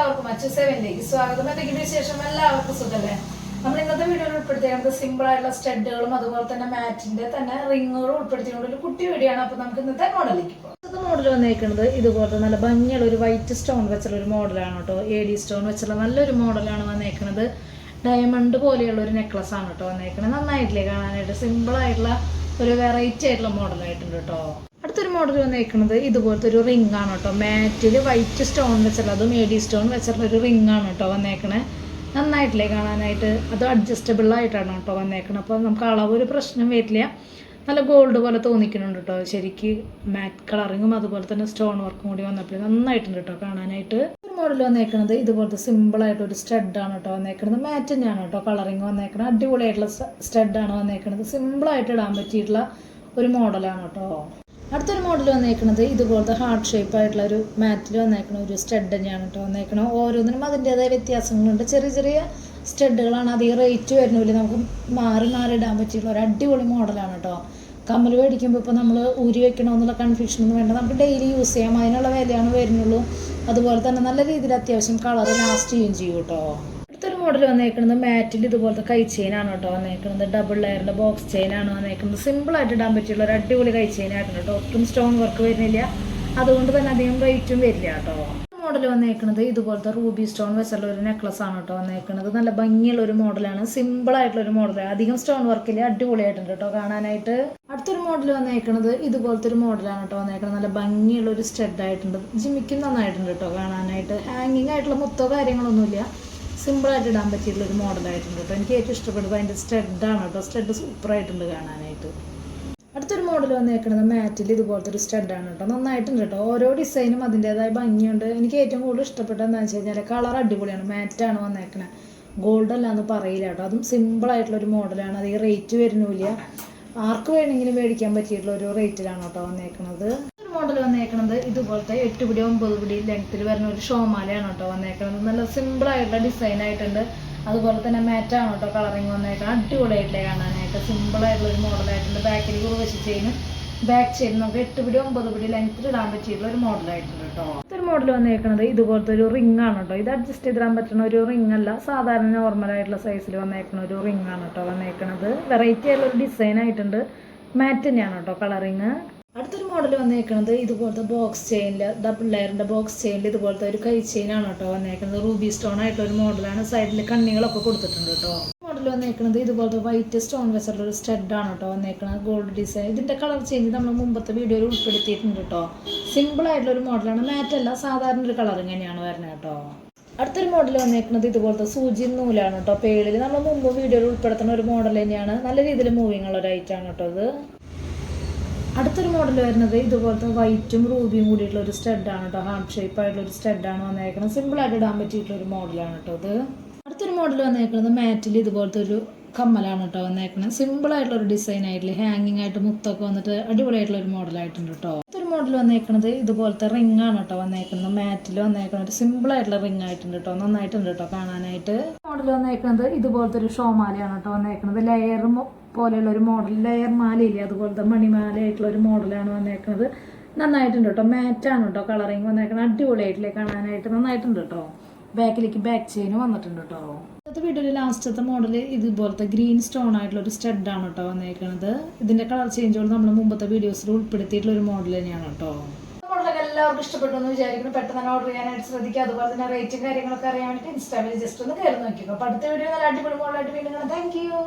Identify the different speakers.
Speaker 1: എല്ലാവർക്കും അച്ചു സ്വാഗതം. എന്തെങ്കിലും ശേഷം എല്ലാവർക്കും സുഖല്ലേ? നമ്മൾ ഇന്നത്തെ വീഡിയോയിൽ ഉൾപ്പെടുത്തിയത് സിമ്പിൾ ആയിട്ടുള്ള സ്റ്റഡുകളും അതുപോലെ തന്നെ മാറ്റിന്റെ തന്നെ റിങ്ങുകളും ഉൾപ്പെടുത്തിയുള്ള ഒരു കുട്ടി വീഡിയോ ആണ് അപ്പൊ നമുക്ക് ഇന്നത്തെ മോഡലിലേക്ക് പോകാം. മോഡൽ വന്നേക്കുന്നത് ഇതുപോലത്തെ നല്ല ഭംഗിയുള്ള ഒരു വൈറ്റ് സ്റ്റോൺ വെച്ചുള്ള ഒരു മോഡലാണ് കേട്ടോ. എ ഡി സ്റ്റോൺ വെച്ചുള്ള നല്ലൊരു മോഡലാണ് വന്നേക്കുന്നത്. ഡയമണ്ട് പോലെയുള്ള ഒരു നെക്ലസ് ആണ് കേട്ടോ വന്നേക്കുന്നത്. നന്നായിട്ടില്ലേ കാണാനായിട്ട്? സിമ്പിൾ ആയിട്ടുള്ള ഒരു വെറൈറ്റി ആയിട്ടുള്ള മോഡലായിട്ടുണ്ട് കേട്ടോ. മോഡൽ വന്നേക്കുന്നത് ഇതുപോലത്തെ ഒരു റിംഗ് ആണ് കേട്ടോ. മാറ്റിൽ വൈറ്റ് സ്റ്റോൺ വെച്ചുള്ള അതും എ സ്റ്റോൺ വെച്ചുള്ള ഒരു റിംഗ് ആണ് കേട്ടോ വന്നേക്കണേ. നന്നായിട്ടില്ലേ കാണാനായിട്ട്? അത് അഡ്ജസ്റ്റബിൾ ആയിട്ടാണ് കേട്ടോ വന്നേക്കണത് അപ്പോൾ നമുക്ക് അളവ് ഒരു പ്രശ്നം വരില്ല. നല്ല ഗോൾഡ് പോലെ തോന്നിക്കുന്നുണ്ട് കേട്ടോ. ശരിക്ക് മാറ്റ് കളറിങ്ങും അതുപോലെ തന്നെ സ്റ്റോൺ വർക്കും കൂടി വന്നപ്പോൾ നന്നായിട്ടുണ്ട് കേട്ടോ കാണാനായിട്ട്. മോഡൽ വന്നേക്കുന്നത് ഇതുപോലത്തെ സിമ്പിൾ ആയിട്ട് ഒരു സ്റ്റഡാണ് കേട്ടോ വന്നേക്കുന്നത് മാറ്റ് തന്നെയാണ് കേട്ടോ കളറിങ് വന്നേക്കുന്നത് അടിപൊളിയായിട്ടുള്ള സ്റ്റഡാണ് വന്നേക്കുന്നത് സിമ്പിളായിട്ട് ഇടാൻ പറ്റിയിട്ടുള്ള ഒരു മോഡലാണ് കേട്ടോ. അടുത്തൊരു മോഡൽ വന്നേക്കുന്നത് ഇതുപോലത്തെ ഹാർട്ട് ഷേപ്പ് ആയിട്ടുള്ള ഒരു മാറ്റിൽ വന്നേക്കണ ഒരു സ്റ്റഡ് തന്നെയാണ് കേട്ടോ വന്നേക്കണം. ഓരോന്നിനും അതിന്റെതായ വ്യത്യാസങ്ങളുണ്ട്. ചെറിയ ചെറിയ സ്റ്റഡുകളാണ് അധികം റേറ്റ് വരുന്നില്ല. നമുക്ക് മാറി മാറി ഇടാൻ പറ്റിയുള്ള ഒരു അടിപൊളി മോഡലാണ് കേട്ടോ കമ്മൽ മേടിക്കുമ്പോൾ ഇപ്പോൾ നമ്മൾ ഊരി വെക്കണമെന്നുള്ള കൺഫ്യൂഷനൊന്നും വേണ്ട. നമുക്ക് ഡെയിലി യൂസ് ചെയ്യാം. അതിനുള്ള വിലയാണ് വരുന്നുള്ളൂ. അതുപോലെ തന്നെ നല്ല രീതിയിൽ അത്യാവശ്യം കളർ ലാസ്റ്റ് ചെയ്യുകയും ചെയ്യും കേട്ടോ മോഡൽ വന്നേക്കുന്നത് മാറ്റിൽ ഇതുപോലത്തെ കൈ ചെയിൻ ആണ് കേട്ടോ വന്നേക്കുന്നത്. ഡബിൾ ലെയറിന്റെ ബോക്സ് ചെയിനാണ് വന്നേക്കുന്നത്. സിമ്പിൾ ആയിട്ട് ഇടാൻ പറ്റിയുള്ള ഒരു അടിപൊളി കൈ ആയിട്ടുണ്ട് കേട്ടോ. ഒട്ടും സ്റ്റോൺ വർക്ക് വരുന്നില്ല. അതുകൊണ്ട് തന്നെ അധികം റേറ്റും വരില്ല കേട്ടോ. മോഡൽ വന്നേക്കുന്നത് ഇതുപോലത്തെ റൂബി സ്റ്റോൺ വെച്ചുള്ള ഒരു നെക്ലസ് ആണ് കേട്ടോ വന്നേക്കുന്നത്. നല്ല ഭംഗിയുള്ള ഒരു മോഡലാണ് സിമ്പിൾ ആയിട്ടുള്ള ഒരു മോഡൽ അധികം സ്റ്റോൺ വർക്കില്ല അടിപൊളിയായിട്ടുണ്ട് കേട്ടോ കാണാനായിട്ട്. അടുത്തൊരു മോഡൽ വന്നേക്കുന്നത് ഇതുപോലത്തെ ഒരു മോഡലാണ് കേട്ടോ വന്നേക്കുന്നത്. നല്ല ഭംഗിയുള്ള ഒരു സ്റ്റെഡ് ആയിട്ടുണ്ട്. ജിമിക്കും നന്നായിട്ടുണ്ട് കേട്ടോ കാണാനായിട്ട്. ഹാങ്ങിങ് ആയിട്ടുള്ള മുത്തോ കാര്യങ്ങളൊന്നുമില്ല. സിമ്പിളായിട്ട് ഇടാൻ പറ്റിയിട്ടുള്ള ഒരു മോഡലായിട്ടുണ്ട് കേട്ടോ. എനിക്ക് ഏറ്റവും ഇഷ്ടപ്പെട്ടത് അതിന്റെ സ്റ്റെഡാണ് കേട്ടോ. സ്റ്റെഡ് സൂപ്പറായിട്ടുണ്ട് കാണാനായിട്ട്. അടുത്തൊരു മോഡൽ വന്നേക്കുന്നത് മാറ്റിൽ ഇതുപോലത്തെ ഒരു സ്റ്റഡാണ് കേട്ടോ. നന്നായിട്ടുണ്ട് കേട്ടോ. ഓരോ ഡിസൈനും അതിന്റെതായ ഭംഗിയുണ്ട്. എനിക്ക് ഏറ്റവും കൂടുതൽ ഇഷ്ടപ്പെട്ടത് എന്താണെന്ന് വെച്ച് കഴിഞ്ഞാൽ കളർ അടിപൊളിയാണ്. മാറ്റാണ് വന്നേക്കണത് ഗോൾഡ് അല്ല എന്ന് പറയില്ല കേട്ടോ. അതും സിമ്പിളായിട്ടുള്ള ഒരു മോഡലാണ് അധികം റേറ്റ് വരുന്നില്ല. ആർക്ക് വേണമെങ്കിലും മേടിക്കാൻ പറ്റിയിട്ടുള്ള ഒരു റേറ്റിലാണ് കേട്ടോ വന്നേക്കുന്നത് മോഡൽ വന്നേക്കുന്നത് ഇതുപോലത്തെ എട്ട് പിടി ഒമ്പത് പിടി ലെങ്ത്തിൽ വരുന്ന ഒരു ഷോമാലയാണ് കേട്ടോ വന്നേക്കുന്നത് നല്ല സിമ്പിൾ ആയിട്ടുള്ള ഡിസൈൻ ആയിട്ടുണ്ട്. അതുപോലെ തന്നെ മാറ്റാണ് കേട്ടോ കളറിങ് വന്നേക്കുന്നത് അടിപൊളിയായിട്ടില്ല കാണാനായിട്ട്. സിമ്പിൾ ആയിട്ടുള്ള ഒരു മോഡലായിട്ടുണ്ട് ബാക്കിൽ കുറുവശി ചെയ്യുന്ന ബാക്ക് ചെയിൻ നമുക്ക് എട്ട് പിടി ഒമ്പത് പിടി ലെങ്ത്തിൽ ഇടാൻ പറ്റിയിട്ടുള്ള ഒരു മോഡലായിട്ടുണ്ട് കേട്ടോ. ഇതൊരു മോഡൽ വന്നേക്കുന്നത് ഇതുപോലത്തെ ഒരു റിംഗ് ആണ് കേട്ടോ. ഇത് അഡ്ജസ്റ്റ് ചെയ്തിടാൻ പറ്റുന്ന ഒരു റിംഗ് അല്ല. സാധാരണ നോർമൽ ആയിട്ടുള്ള സൈസിൽ വന്നേക്കുന്ന ഒരു റിംഗ് ആണ് കേട്ടോ വന്നേക്കുന്നത് വെറൈറ്റി ആയിട്ടുള്ള ഒരു ഡിസൈൻ ആയിട്ടുണ്ട്. മാറ്റ് തന്നെയാണ് കേട്ടോ കളറിങ് അടുത്തൊരു മോഡൽ വന്നേക്കുന്നത് ഇതുപോലത്തെ ബോക്സ് ചെയിനിൽ ഡബിൾ ലെയറിന്റെ ബോക്സ് ചെയിനിൽ ഇതുപോലത്തെ ഒരു കൈ ചെയിനാണ് കേട്ടോ വന്നേക്കുന്നത് റൂബി സ്റ്റോൺ ആയിട്ടുള്ള ഒരു മോഡലാണ് സൈഡിൽ കണ്ണികളൊക്കെ കൊടുത്തിട്ടുണ്ട് കേട്ടോ. മോഡൽ വന്നേക്കുന്നത് ഇതുപോലത്തെ വൈറ്റ് സ്റ്റോൺ വെച്ചുള്ള ഒരു സ്റ്റഡ് ആണ് കേട്ടോ വന്നേക്കുന്നത് ഗോൾഡ് ഡിസൈൻ ഇതിന്റെ കളർ ചേഞ്ച് നമ്മൾ മുമ്പത്തെ വീഡിയോയിൽ ഉൾപ്പെടുത്തിയിട്ടുണ്ട് കേട്ടോ. സിമ്പിൾ ആയിട്ടുള്ള ഒരു മോഡലാണ് മാറ്റ് അല്ല സാധാരണ ഒരു കളർ ഇങ്ങനെയാണ് വരുന്നത് കേട്ടോ. അടുത്തൊരു മോഡൽ വന്നേക്കുന്നത് ഇതുപോലത്തെ സൂചി നൂലാണ് കേട്ടോ. പേളിൽ നമ്മൾ മുമ്പ് വീഡിയോയിൽ ഉൾപ്പെടുത്തുന്ന ഒരു മോഡൽ തന്നെയാണ്. നല്ല രീതിയിൽ മൂവിങ് ഉള്ള ഒരു ഐറ്റാണ് കേട്ടോ ഇത്. അടുത്തൊരു മോഡൽ വരുന്നത് ഇതുപോലത്തെ വൈറ്റും റൂബിയും കൂടിയിട്ടുള്ള ഒരു സ്റ്റഡാണ് കേട്ടോ ഹാർട്ട് ഷേപ്പ് ആയിട്ടുള്ള ഒരു സ്റ്റഡാണ് വന്നേക്കുന്നത് സിമ്പിൾ ആയിട്ട് ഇടാൻ പറ്റിയിട്ടുള്ള ഒരു മോഡലാണ് കേട്ടോ ഇത്. അടുത്തൊരു മോഡൽ വന്നേക്കുന്നത് മാറ്റിൽ ഇതുപോലത്തെ ഒരു കമ്മലാണ് കേട്ടോ വന്നേക്കുന്നത് സിമ്പിൾ ആയിട്ടുള്ള ഒരു ഡിസൈൻ ആയിട്ടില്ല? ഹാങ്ങിങ് ആയിട്ട് മുത്തൊക്കെ വന്നിട്ട് അടിപൊളിയായിട്ടുള്ള ഒരു മോഡലായിട്ടുണ്ട് കേട്ടോ അടുത്തൊരു മോഡൽ വന്നേക്കുന്നത് ഇതുപോലത്തെ റിംഗ് ആണ് കേട്ടോ വന്നേക്കുന്നത് മാറ്റിൽ വന്നേക്കുന്നത് ഒരു സിമ്പിൾ ആയിട്ടുള്ള റിംഗ് ആയിട്ടുണ്ട് കേട്ടോ നന്നായിട്ടുണ്ട് കേട്ടോ കാണാനായിട്ട്. മോഡൽ വന്നേക്കുന്നത് ഇതുപോലത്തെ ഒരു ഷോമാലയാണ് കേട്ടോ വന്നേക്കുന്നത് ലെയർ പോലെയുള്ള ഒരു മോഡൽ ലെയർ മാലയില്ലേ? അതുപോലത്തെ മണിമാലയായിട്ടുള്ള ഒരു മോഡലാണ് വന്നേക്കുന്നത് നന്നായിട്ടുണ്ട് കേട്ടോ. മാറ്റാണ് കേട്ടോ കളറിങ് വന്നേക്കുന്നത് അടിപൊളിയായിട്ടില്ലേ കാണാനായിട്ട്. നന്നായിട്ടുണ്ട് കേട്ടോ. ബാക്കിലേക്ക് ബാക്ക് ചെയിന് വന്നിട്ടുണ്ട് കേട്ടോ. ഇന്നത്തെ വീഡിയോയിൽ ലാസ്റ്റത്തെ മോഡൽ ഇതുപോലത്തെ ഗ്രീൻ സ്റ്റോൺ ആയിട്ടുള്ള ഒരു സ്റ്റഡാണ് കേട്ടോ വന്നേക്കുന്നത് ഇതിന്റെ കളർ ചേഞ്ചുകൾ നമ്മൾ മുമ്പത്തെ വീഡിയോസിൽ ഉൾപ്പെടുത്തിയിട്ടുള്ള ഒരു മോഡൽ തന്നെയാണ് കേട്ടോ. മോഡലൊക്കെ എല്ലാവർക്കും ഇഷ്ടപ്പെട്ടു എന്ന് വിചാരിക്കുന്നു. പെട്ടെന്ന് ഓർഡർ ചെയ്യാനായിട്ട് ശ്രദ്ധിക്കുക. അതുപോലെ തന്നെ റേറ്റും കാര്യങ്ങളൊക്കെ അറിയാൻ വേണ്ടി ഇൻസ്റ്റാഗ്രാമിൽ ജസ്റ്റ് ഒന്ന് കയറി നോക്കിക്കോ. അടുത്ത വീഡിയോ നല്ല അടിപൊളി മോഡലായിട്ട് വീണ്ടും കാണാം. Thank you